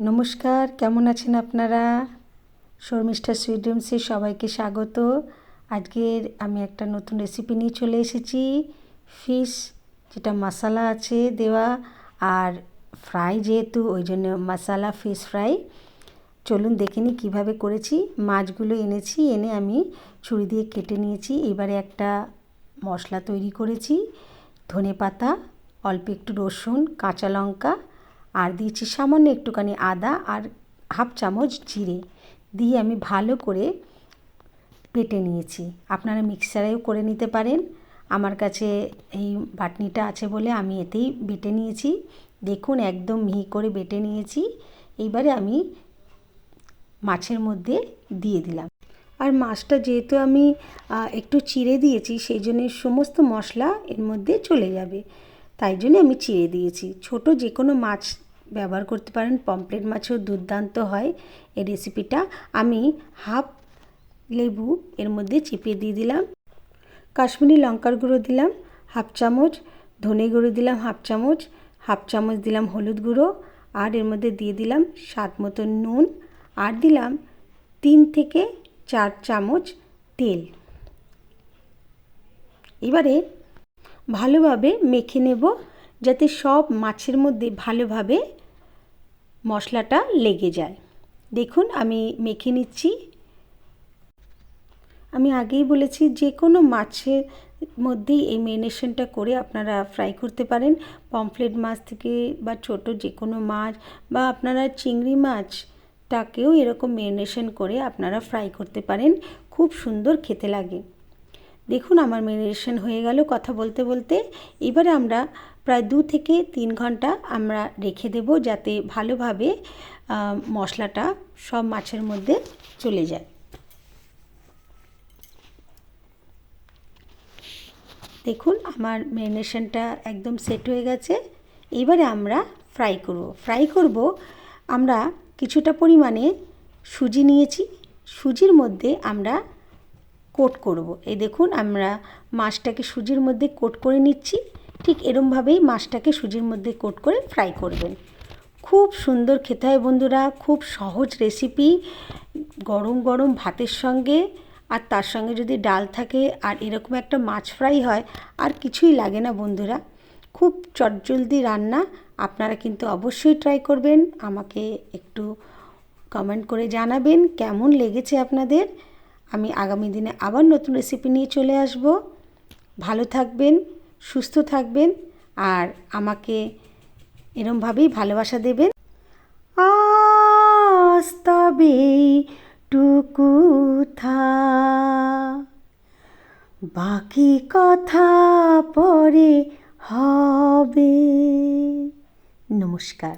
নমস্কার, কেমন আছেন আপনারা? শর্মিষ্ঠা সুইট ড্রিমসে সবাইকে স্বাগত। আজকের আমি একটা নতুন রেসিপি নিয়ে চলে এসেছি। ফিশ যেটা মশালা আছে দেওয়া, আর ফ্রাই যেহেতু, ওই জন্য মশালা ফিশ ফ্রাই চলুন দেখে নিই কীভাবে করেছি। মাছগুলো এনেছি, এনে আমি ছুরি দিয়ে কেটে নিয়েছি। এবারে একটা মশলা তৈরি করেছি। ধনে পাতা অল্প একটু রসুন, কাঁচা লঙ্কা আর দিয়েছি সামান্য একটুখানি আদা আর হাফ চামচ জিরে। দিয়ে আমি ভালো করে পেটে নিয়েছি। আপনারা মিক্সারেও করে নিতে পারেন। আমার কাছে এই বাটনিটা আছে বলে আমি এতেই বেটে নিয়েছি। দেখুন, একদম মিহি করে বেটে নিয়েছি। এইবারে আমি মাছের মধ্যে দিয়ে দিলাম। আর মাছটা যেহেতু আমি একটু চিড়ে দিয়েছি, সেই জন্য সমস্ত মশলা এর মধ্যে চলে যাবে। তাই জন্য আমি চিড়ে দিয়েছি। ছোট যে কোনো মাছ ব্যবহার করতে পারেন। পমপ্লেট মাছও দুর্দান্ত হয়। এই রেসিপিটা আমি হাফ লেবু এর মধ্যে চিপিয়ে দিয়ে দিলাম। কাশ্মীরি লঙ্কার গুঁড়ো দিলাম, হাফ চামচ। ধনে গুঁড়ো দিলাম, হাফ চামচ। হাফ চামচ দিলাম হলুদ গুঁড়ো। আর এর মধ্যে দিয়ে দিলাম স্বাদ মতো নুন। আর দিলাম তিন থেকে চার চামচ তেল। এবারে ভালোভাবে মেখে নেব, যাতে সব মাছের মধ্যে ভালোভাবে মশলাটা লেগে যায়। দেখুন, আমি মেখে নিচ্ছি। আমি আগেই বলেছি যে কোনো মাছের মধ্যেই এই মেরিনেশনটা করে আপনারা ফ্রাই করতে পারেন। পমফ্লেট মাছ থেকে বা ছোট যে কোনো মাছ বা আপনারা চিংড়ি মাছটাকেও এরকম মেরিনেশন করে আপনারা ফ্রাই করতে পারেন। খুব সুন্দর খেতে লাগে। দেখুন, আমার মেরিনেশন হয়ে গেল কথা বলতে বলতে। এবারে আমরা প্রায় দু থেকে তিন ঘণ্টা আমরা রেখে দেব যাতে ভালোভাবে মশলাটা সব মাছের মধ্যে চলে যায়। দেখুন, আমার ম্যারিনেশনটা একদম সেট হয়ে গেছে। এবারে আমরা ফ্রাই করব। ফ্রাই করব, আমরা কিছুটা পরিমাণে সুজি নিয়েছি। সুজির মধ্যে আমরা কোট করব। এই দেখুন, আমরা মাছটাকে সুজির মধ্যে কোট করে নিচ্ছি। ঠিক এরমভাবেই মাছটাকে সুজির মধ্যে কোট করে ফ্রাই করবেন। খুব সুন্দর খেতে হয় বন্ধুরা, খুব সহজ রেসিপি গরম গরম ভাতের সঙ্গে আর তার সঙ্গে যদি ডাল থাকে আর এরকম একটা মাছ ফ্রাই হয়, আর কিছুই লাগে না বন্ধুরা। খুব চটজলদি রান্না, আপনারা কিন্তু অবশ্যই ট্রাই করবেন। আমাকে একটু কমেন্ট করে জানাবেন কেমন লেগেছে আপনাদের। আমি আগামী দিনে আবার নতুন রেসিপি নিয়ে চলে আসব। ভালো থাকবেন। সুস্থ থাকবেন আর আমাকে এরমভাবেই ভালোবাসা দেবেন। আস্তবে টুকু থা। বাকি কথা পরে হবে। নমস্কার।